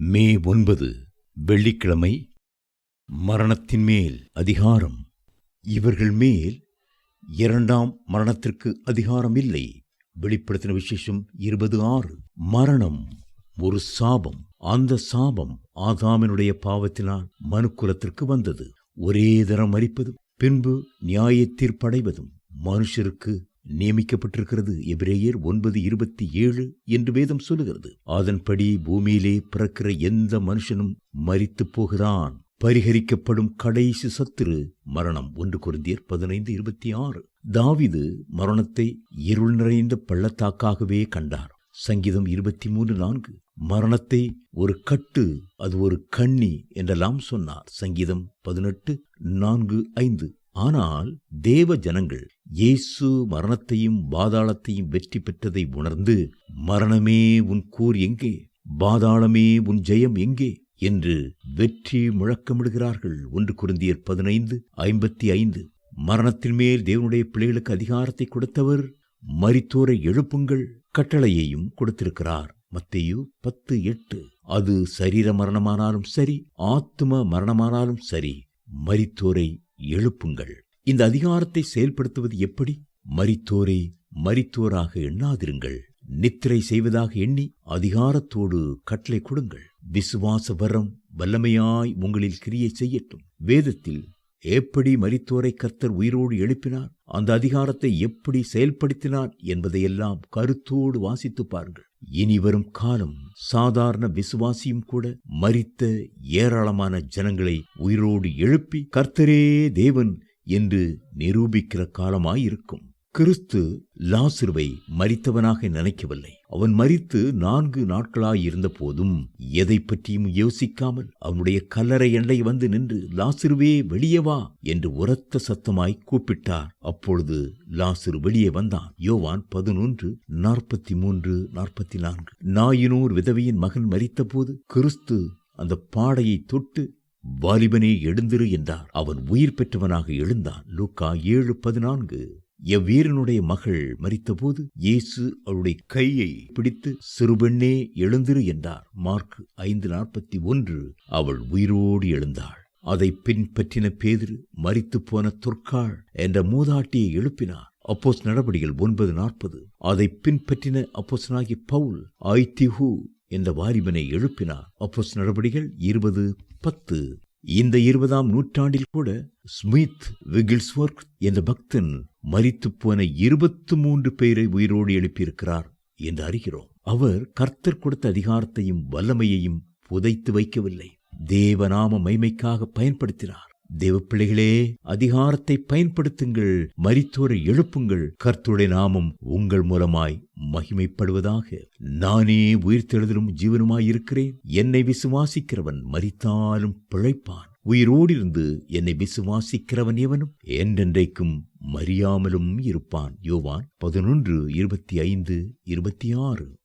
மே ஒன்பது வெள்ளிக்கிழமை மரணத்தின் மேல் அதிகாரம். இவர்கள் மேல் இரண்டாம் மரணத்திற்கு அதிகாரம் இல்லை. வெளிப்படுத்தின விசேஷம் இருபது ஆறு. மரணம் ஒரு சாபம். அந்த சாபம் ஆதாமினுடைய பாவத்தினால் மனுக்குலத்திற்கு வந்தது. ஒரே தரம் மறிப்பதும் பின்பு நியாய தீர்ப்படைவதும் மனுஷருக்கு நியமிக்கப்பட்டிருக்கிறது. எபிரேயர் ஒன்பது இருபத்தி ஏழு என்று வேதம் சொல்லுகிறது. அதன்படி பூமியிலே பிறக்கிற எந்த மனுஷனும் மறித்து போகிறான். பரிகரிக்கப்படும் கடைசி சத்துரு மரணம் ஒன்று குருந்தியர் பதினைந்து இருபத்தி ஆறு. தாவிது மரணத்தை இருள் நிறைந்த பள்ளத்தாக்காகவே கண்டார். சங்கீதம் இருபத்தி மூன்று நான்கு. மரணத்தை ஒரு கட்டு அது ஒரு கண்ணி என்றெல்லாம் சொன்னார். சங்கீதம் பதினெட்டு நான்கு ஐந்து. ஆனால் தேவ ஜனங்கள் இயேசு மரணத்தையும் பாதாளத்தையும் வெற்றி பெற்றதை உணர்ந்து மரணமே உன் கூர் எங்கே? பாதாளமே உன் ஜெயம் எங்கே என்று வெற்றி முழக்கமிடுகிறார்கள். ஒன்று குருந்தியர் பதினைந்து ஐம்பத்தி ஐந்து. மரணத்தின் மேல் தேவனுடைய பிள்ளைகளுக்கு அதிகாரத்தை கொடுத்தவர் மரித்தோரை எழுப்புங்கள் கட்டளையையும் கொடுத்திருக்கிறார் மத்தேயு பத்து எட்டு. அது சரீர மரணமானாலும் சரி ஆத்தும மரணமானாலும் சரி மரித்தோரை எழுப்புங்கள். இந்த அதிகாரத்தை செயல்படுத்துவது எப்படி? மரித்தோரை மரித்தோராக எண்ணாதிருங்கள். நித்திரை செய்வதாக எண்ணி அதிகாரத்தோடு கட்டளை கொடுங்கள். விசுவாச வரம் வல்லமையாய் உங்களில் கிரியை செய்யட்டும். வேதத்தில் எப்படி மரித்தோரை கர்த்தர் உயிரோடு எழுப்பினார்? அந்த அதிகாரத்தை எப்படி செயல்படுத்தினார் என்பதையெல்லாம் கருத்தோடு வாசித்து பாருங்கள். இனி வரும் காலம் சாதாரண விசுவாசியும் கூட மரித்த ஏராளமான ஜனங்களை உயிரோடு எழுப்பி கர்த்தரே தேவன் என்று நிரூபிக்கிற காலமாயிருக்கும். கிறிஸ்து லாசுருவை மரித்தவனாக நினைக்கவில்லை. அவன் மரித்து நான்கு நாட்களாயிருந்த போதும் எதை பற்றியும் யோசிக்காமல் அவனுடைய கல்லறை எண்ணை வந்து நின்று லாசுருவே வெளியே வா என்று உரத்த சத்தமாய் கூப்பிட்டார். அப்பொழுது லாசுரு வெளியே வந்தான். யோவான் பதினொன்று நாற்பத்தி மூன்று நாற்பத்தி நான்கு நாயினூர் விதவையின் மகன் மரித்தபோது கிறிஸ்து அந்த பாடையை தொட்டு வாலிபனே எழுந்திரு என்றார். அவன் உயிர் பெற்றவனாக எழுந்தான். லூக்கா ஏழு பதினான்கு. எவ்வீரனுடைய மகள் மரித்தபோது இயேசு அவளுடைய கையை பிடித்து சிறுபெண்ணே எழுந்திரு என்றார். மார்க் ஐந்து நாற்பத்தி ஒன்று. அவள் உயிரோடு எழுந்தாள். அதை பின்பற்றின பேதிரு மறித்து போன தொற்காள் என்ற மூதாட்டியை எழுப்பினார். அப்போஸ் நடவடிகள் ஒன்பது நாற்பது. அதை பின்பற்றின அப்போசனாகி பவுல் ஐத்திஹூ என்ற வாலிபனை எழுப்பினார். அப்போஸ் நடவடிகள் இருபது பத்து இந்த இருபதாம் நூற்றாண்டில் கூட ஸ்மித் விகில்ஸ்வர்க் என்ற பக்தன் மறித்து போன இருபத்து மூன்று பேரை உயிரோடு எழுப்பியிருக்கிறார் என்று அறிகிறோம். அவர் கர்த்தர் கொடுத்த அதிகாரத்தையும் வல்லமையையும் புதைத்து வைக்கவில்லை. தேவநாம மைமைக்காக பயன்படுத்தினார். தேவப்பிள்ளைகளே அதிகாரத்தை பயன்படுத்துங்கள் மரித்தோரை எழுப்புங்கள். கர்த்துடைய நாமம் உங்கள் மூலமாய் மகிமைப்படுவதாக. நானே உயிர்த்தெழுதலும் ஜீவனுமாய் இருக்கிறேன் என்னை விசுவாசிக்கிறவன் மரித்தாலும் பிழைப்பான். உயிரோடிருந்து என்னை விசுவாசிக்கிறவன் எவனும்? என்றென்றைக்கும் மறியாமலும் இருப்பான். யோவான் பதினொன்று இருபத்தி ஐந்து இருபத்தி ஆறு.